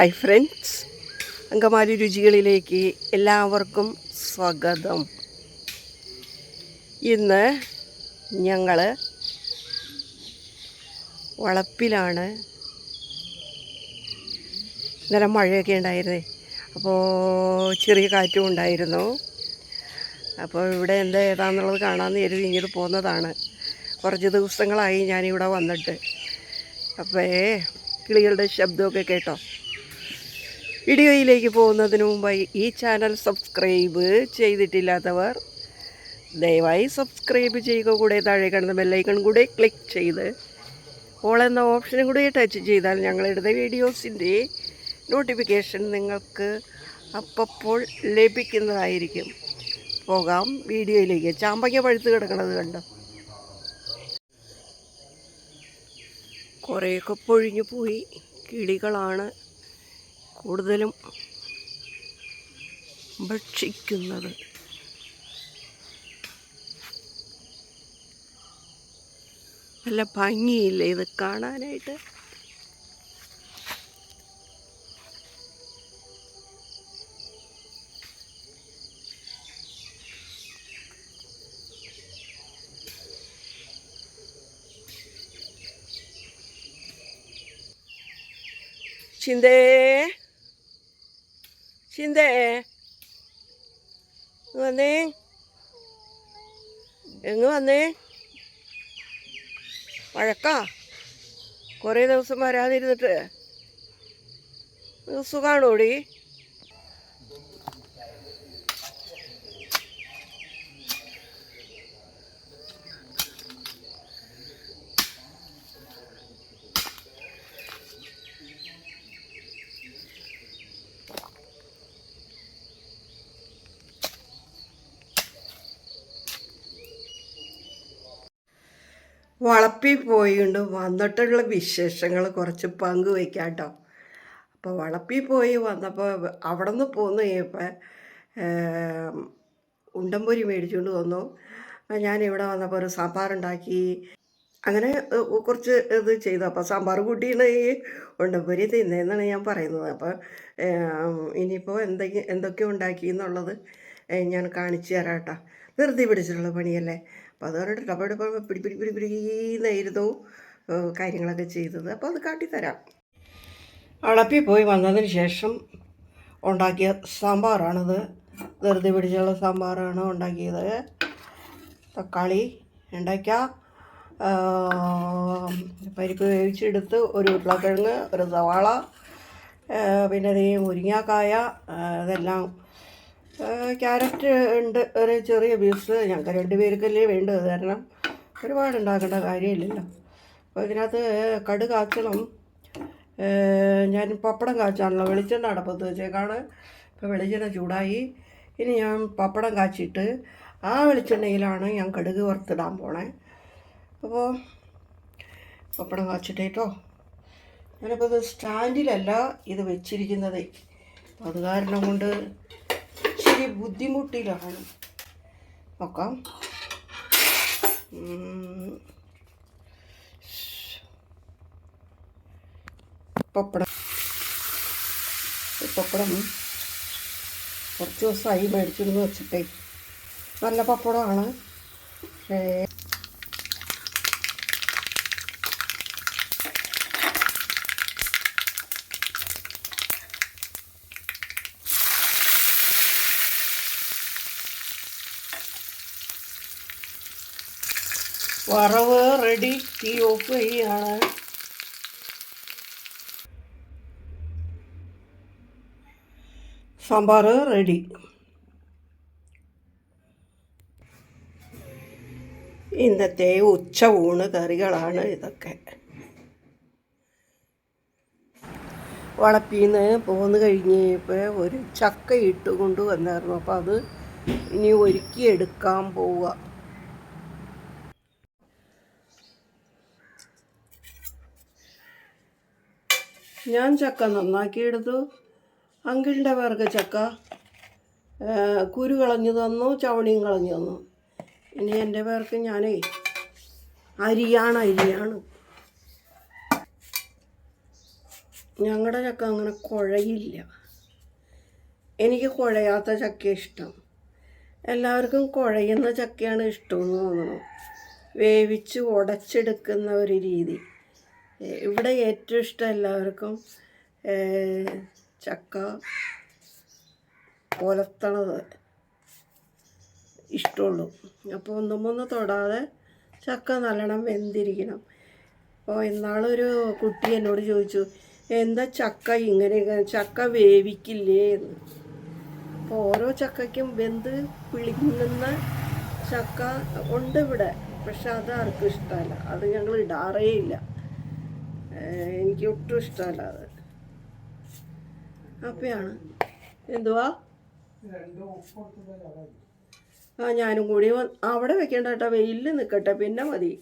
Hi friends Angamaly രുചികളിലേക്ക് എല്ലാവർക്കും സ്വാഗതം. ഇന്ന് ഞങ്ങൾ വളപ്പിലാണ്. ഇന്നലെ മഴയൊക്കെ ഉണ്ടായിരുന്നേ. അപ്പോൾ ചെറിയ കാറ്റും ഉണ്ടായിരുന്നു. അപ്പോൾ ഇവിടെ എന്താ ഏതാണെന്നുള്ളത് കാണാമെന്ന് കരുതി ഇങ്ങോട്ട് പോകുന്നതാണ് കുറച്ച് ദിവസങ്ങളായി ഞാനിവിടെ വന്നിട്ട്. അപ്പോൾ കിളികളുടെ ശബ്ദമൊക്കെ കേട്ടോ. വീഡിയോയിലേക്ക് പോകുന്നതിന് മുമ്പായി ഈ ചാനൽ സബ്സ്ക്രൈബ് ചെയ്തിട്ടില്ലാത്തവർ ദയവായി സബ്സ്ക്രൈബ് ചെയ്യുക. കൂടെ താഴെ കാണുന്ന ബെല്ലൈക്കൺ കൂടെ ക്ലിക്ക് ചെയ്ത് ഓൾ എന്ന ഓപ്ഷനും കൂടി ടച്ച് ചെയ്താൽ ഞങ്ങളിടുന്ന വീഡിയോസിന്റെ നോട്ടിഫിക്കേഷൻ നിങ്ങൾക്ക് അപ്പോൾ ലഭിക്കുന്നതായിരിക്കും. പോകാം. വീഡിയോയിലേക്ക്. ചാമ്പയ്ക്ക പഴുത്ത് കിടക്കണത് കണ്ടോ? കുറേയൊക്കെ പൊഴിഞ്ഞു പോയി. കിളികളാണ് കൂടുതലും ഭക്ഷിക്കുന്നത്. നല്ല ഭംഗിയില്ലേ ഇത് കാണാനായിട്ട്? ചിന്തേ. ചിന്തേ വന്നേ എങ്ങ് വന്നേ വഴക്കാ കുറേ ദിവസം വരാതിരുന്നിട്ട് നിനക്ക് വളപ്പിൽ പോയിണ്ട് വന്നിട്ടുള്ള വിശേഷങ്ങൾ കുറച്ച് പങ്കുവയ്ക്കാം കേട്ടോ അപ്പോൾ വളപ്പിൽ പോയി വന്നപ്പോൾ അവിടെ നിന്ന് പോന്നു കഴിഞ്ഞപ്പോൾ ഉണ്ടംപൊരി മേടിച്ചുകൊണ്ട് വന്നു. ഞാൻ ഇവിടെ വന്നപ്പോൾ ഒരു സാമ്പാറുണ്ടാക്കി. അങ്ങനെ കുറച്ച് ഇത് ചെയ്തു. അപ്പോൾ സാമ്പാർ കൂട്ടിയാണ് ഈ ഉണ്ടംപൊരി തിന്നതെന്നാണ് ഞാൻ പറയുന്നത്. അപ്പോൾ ഇനിയിപ്പോൾ എന്തൊക്കെ എന്തൊക്കെ ഉണ്ടാക്കി എന്നുള്ളത് ഞാൻ കാണിച്ചു തരാം കേട്ടോ ധൃതി പിടിച്ചിട്ടുള്ള പണിയല്ലേ? അപ്പോൾ അതുകൊണ്ട് ഇപ്പോൾ പിടി പിടി പിടി പിടിന്നായിരുന്നു കാര്യങ്ങളൊക്കെ ചെയ്തത്. അപ്പോൾ അത് കാട്ടിത്തരാം. അളപ്പി പോയി വന്നതിന് ശേഷം ഉണ്ടാക്കിയ സാമ്പാറാണിത്. വെറുതെ പിടിച്ചുള്ള സാമ്പാറാണ് ഉണ്ടാക്കിയത്. തക്കാളി വെണ്ടയ്ക്ക പരിപ്പ് വേവിച്ചെടുത്ത് ഒരു ഉരുളക്കിഴങ്ങ് ഒരു സവാള പിന്നെ അതേ മുരിങ്ങാക്കായ ഇതെല്ലാം ക്യാരറ്റ് ഉണ്ട്. ഒരു ചെറിയ പീസ്. ഞങ്ങൾക്ക് രണ്ട് പേർക്കല്ലേ വേണ്ടത്. കാരണം ഒരുപാട് ഉണ്ടാക്കേണ്ട കാര്യമില്ലല്ലോ. അപ്പോൾ ഇതിനകത്ത് കടു കാച്ചണം. ഞാൻ പപ്പടം കാച്ചാണല്ലോ വെളിച്ചെണ്ണ അടപ്പത്ത് വെച്ചേക്കാണ്. ഇപ്പോൾ വെളിച്ചെണ്ണ ചൂടായി. ഇനി ഞാൻ പപ്പടം കാച്ചിട്ട് ആ വെളിച്ചെണ്ണയിലാണ് ഞാൻ കടുക് വറുത്തിടാൻ പോണേ. അപ്പോൾ പപ്പടം കാച്ചിട്ട് കേട്ടോ ഞാനിപ്പോൾ ഇത് സ്റ്റാൻഡിലല്ല ഇത് വെച്ചിരിക്കുന്നത്. അത് കാരണം കൊണ്ട് ഇച്ചിരി ബുദ്ധിമുട്ടിലാണ് നോക്കാം. പപ്പടം. പപ്പടം കുറച്ച് ദിവസമായി മേടിച്ചിരുന്ന് വെച്ചിട്ടേ. നല്ല പപ്പടമാണ്. പക്ഷേ വറവ് റെഡി. തീ ഓഫ് ചെയ്യാണ്. സാമ്പാർ റെഡി. ഇന്നത്തെ ഉച്ച ഊണ് കറികളാണ് ഇതൊക്കെ. വളപ്പിന്ന് പോന്ന് കഴിഞ്ഞപ്പോൾ ഒരു ചക്ക ഇട്ട് കൊണ്ട് വന്നായിരുന്നു അപ്പോൾ അത് ഇനി ഒരുക്കി എടുക്കാൻ പോവുക ഞാൻ ചക്ക നന്നാക്കിയെടുത്തു. അങ്കിളിന്റെ പേർക്ക് ചക്ക കുരു കളഞ്ഞു തന്നു ചവണിയും കളഞ്ഞു തന്നു. ഇനി എന്റെ പേർക്ക് ഞാനേ അരിയാണ് അരിയാണ്. ഞങ്ങളുടെ ചക്ക അങ്ങനെ കുഴയില്ല. എനിക്ക് കുഴയാത്ത ചക്ക ഇഷ്ടം. എല്ലാവർക്കും കുഴയുന്ന ചക്കയാണ് ഇഷ്ടമെന്ന് തോന്നുന്നു വേവിച്ച് ഉടച്ചെടുക്കുന്ന ഒരു രീതി. ഇവിടെ ഏറ്റവും ഇഷ്ടം എല്ലാവർക്കും ചക്ക കൊലത്തണത് ഇഷ്ടമുള്ളൂ. അപ്പോൾ ഒന്നും തൊടാതെ ചക്ക നല്ലോണം വെന്തിരിക്കണം. അപ്പോൾ ഇന്നാളൊരു കുട്ടി എന്നോട് ചോദിച്ചു എന്താ ചക്ക ഇങ്ങനെ ചക്ക വേവിക്കില്ലേ? എന്ന്. അപ്പോൾ ഓരോ ചക്കയ്ക്കും വെന്ത് പിളിങ്ങുന്ന ചക്ക ഉണ്ട് ഇവിടെ പക്ഷെ അത് ആർക്കും ഇഷ്ടമല്ല. അത് ഞങ്ങൾ ഇടാറേ ഇല്ല. എനിക്ക് ഒട്ടും ഇഷ്ടമല്ല അത് അപ്പയാണ് എന്തുവാ? ആ ഞാനും കൂടി അവിടെ വെക്കേണ്ട കേട്ടോ. വെയിലിൽ നിൽക്കട്ടെ പിന്നെ മതി.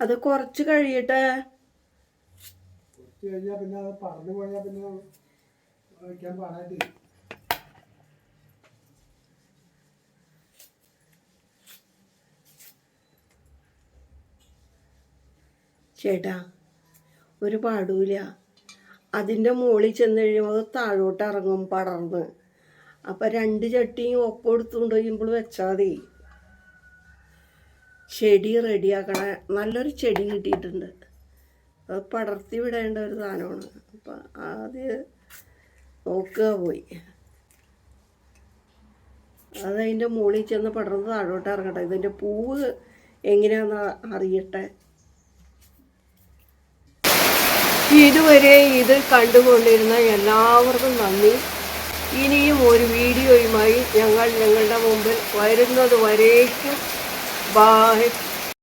അത് കുറച്ച് കഴിയട്ടെ. കഴിഞ്ഞാൽ പിന്നെ അത് പറഞ്ഞു പോയാൽ പിന്നെ വയ്ക്കാൻ പാടായിട്ട്. ചേട്ടാ ഒരു പാടൂല അതിന്റെ മുകളിൽ ചെന്ന് കഴിയുമ്പോൾ അത് താഴോട്ട് ഇറങ്ങും പടർന്ന്. അപ്പം രണ്ട് ചട്ടിയും ഒപ്പം എടുത്തുകൊണ്ട് കഴിയുമ്പോൾ വെച്ചാൽ മതി. ചെടി റെഡിയാക്കണ നല്ലൊരു ചെടി കിട്ടിയിട്ടുണ്ട്. അത് പടർത്തി വിടേണ്ട ഒരു സാധനമാണ്. അപ്പം ആദ്യം നോക്കുക പോയി. അതതിന്റെ മുകളിൽ ചെന്ന് പടർന്ന് താഴോട്ട് ഇറങ്ങട്ടെ. ഇതിന്റെ പൂവ് എങ്ങനെയാണെന്ന് അറിയട്ടെ? ഇതുവരെ ഇത് കണ്ടുകൊണ്ടിരുന്ന എല്ലാവർക്കും നന്ദി. ഇനിയും ഒരു വീഡിയോയുമായി ഞങ്ങൾ ഞങ്ങളുടെ മുമ്പിൽ വരുന്നത് വരേക്കും